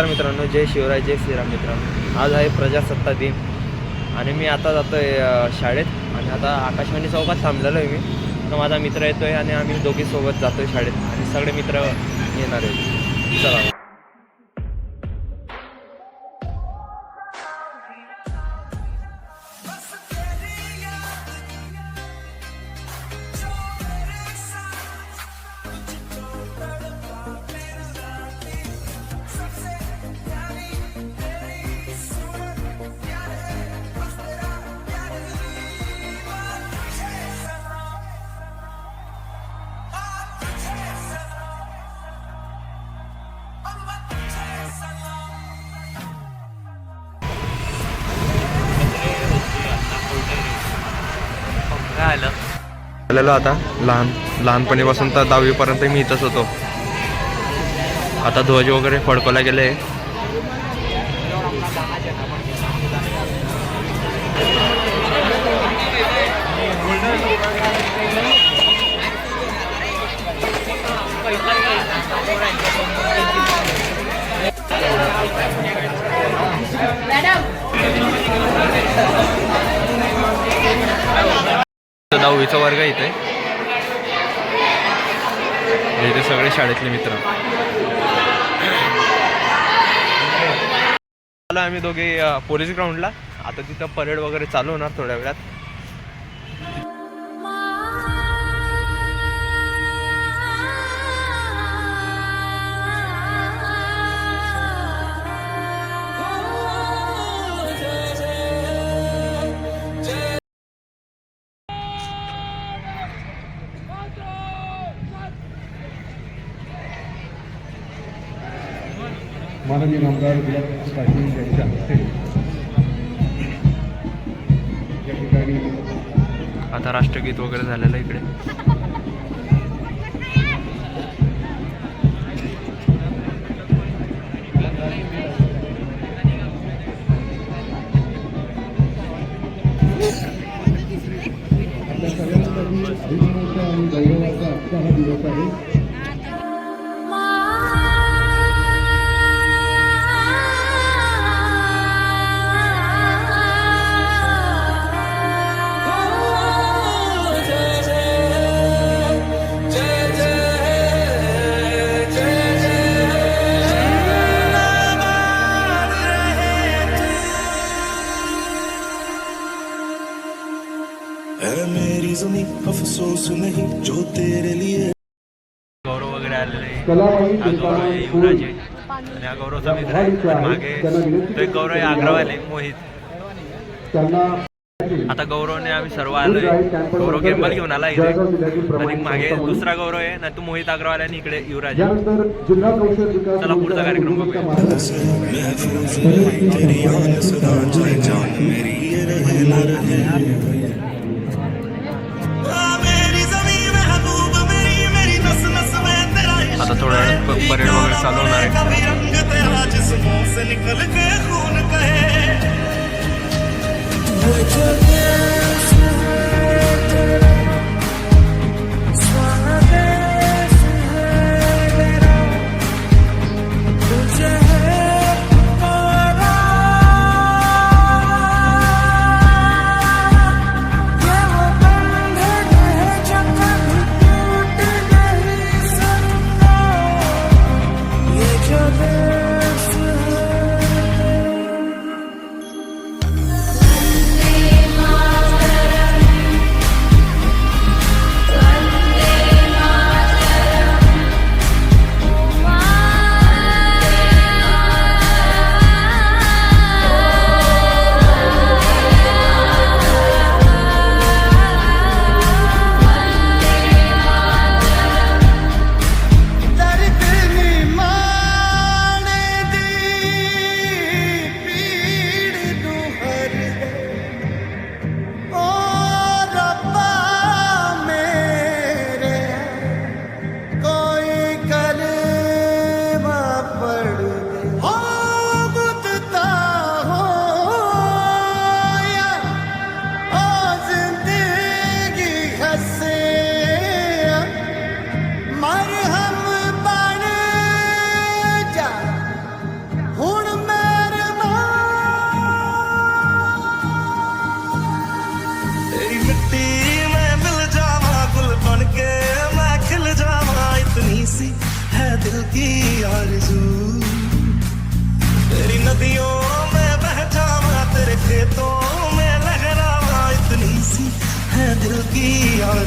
नमस्कार मित्रांनो जय शिवराय जय श्रीराम मित्रांनो. आज आहे प्रजासत्ता दिन. आणि मी आता जातो आहे शाळेत. आणि आता आकाशवाणी चौकात थांबलेलो आहे मी. तर माझा मित्र येतो आहे आणि आम्ही दोघी सोबत जातो आहे शाळेत. आणि सगळे मित्र येणार आहेत. चला. आलेलो आता लहान लहानपणीपासून तर दहावीपर्यंत मी इथंच होतो. आता ध्वज वगैरे फडकवला गेले. दहावीचा वर्ग इथे. इथे सगळे शाळेतले मित्र. आलो आम्ही दोघे पोलीस ग्राउंडला. आता तिथं परेड वगैरे चालू होणार थोड्या वेळात. माननीय आमदार गुलाब पाटील यांच्या हस्ते. या ठिकाणी आता राष्ट्रगीत वगैरे झालेलं आहे इकडे. आपल्या सगळ्यांसाठी आणि गौरवाचा हा दिवस आहे. गौरव आहे कीर्तन युवराज आहे. आणि हा गौरवचा मित्र आहे आणि मागे तो एक गौरव आहे अग्रवाल आहे मोहित. त्यांना आता गौरवने आम्ही सर्व आलोय. गौरव गिंबल घेऊन आला इथे. आणि मागे दुसरा गौरव आहे ना तो मोहित अग्रवाल आणि इकडे युवराज चला पुढचा कार्यक्रम बघूया. परेड वगैरे चालवणार आहे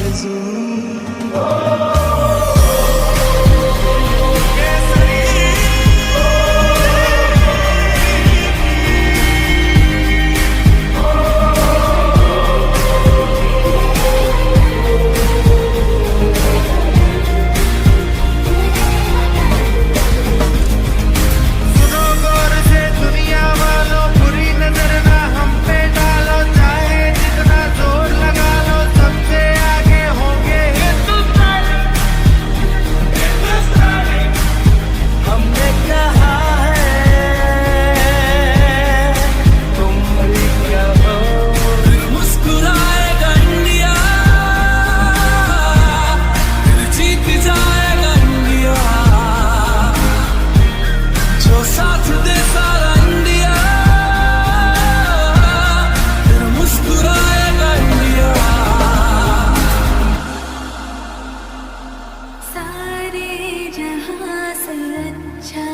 arzu จะหาเสือชา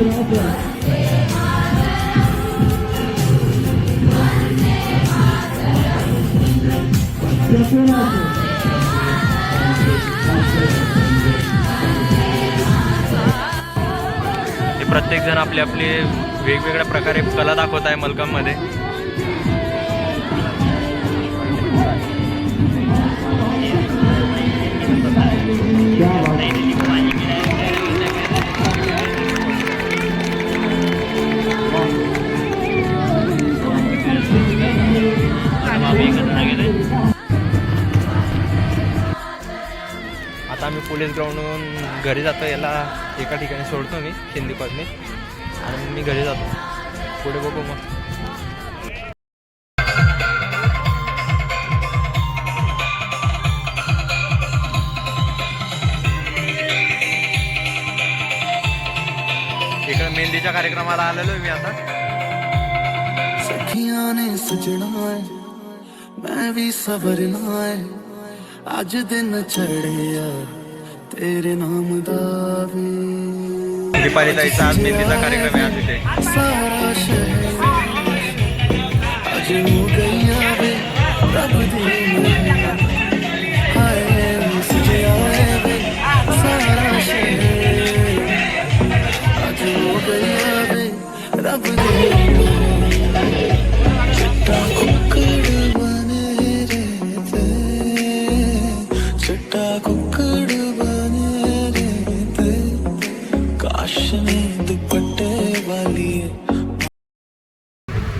सलाम हे प्रत्येक जण आपली आपली वेगवेगळ्या प्रकारे कला दाखवत आहे मलकाममध्ये आता आम्ही पोलीस ग्राउंडहून घरी जातो याला एका ठिकाणी सोडतो मी शिंदे आणि मी घरी जातो. पुढे बघू मग. इकडे मेहंदीच्या कार्यक्रमाला आलेलो आहे मी आता. सखियाने ने सजना है मैं भी सवरना ਅੱਜ ਦਿਨ ਚੜਿਆ ਤੇਰੇ ਨਾਮ ਦਾ ਵੀ ਦੀਪਾਲੀ ताईचा आज मेहंदीचा कार्यक्रम आहे आज इथे सारा शहर ਅੱਜ ਹੋ ਗਈਆਂ ਵੇ ਰੱਬ ਦੀ ਮਿਹਰ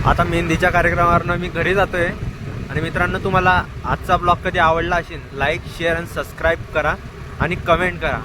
आता मेहंदीच्या कार्यक्रमावरनं मी घरी जातो आहे आणि मित्रांनो तुम्हाला आजचा ब्लॉग कधी आवडला असेल लाईक शेअर आणि सबस्क्राईब करा आणि कमेंट करा.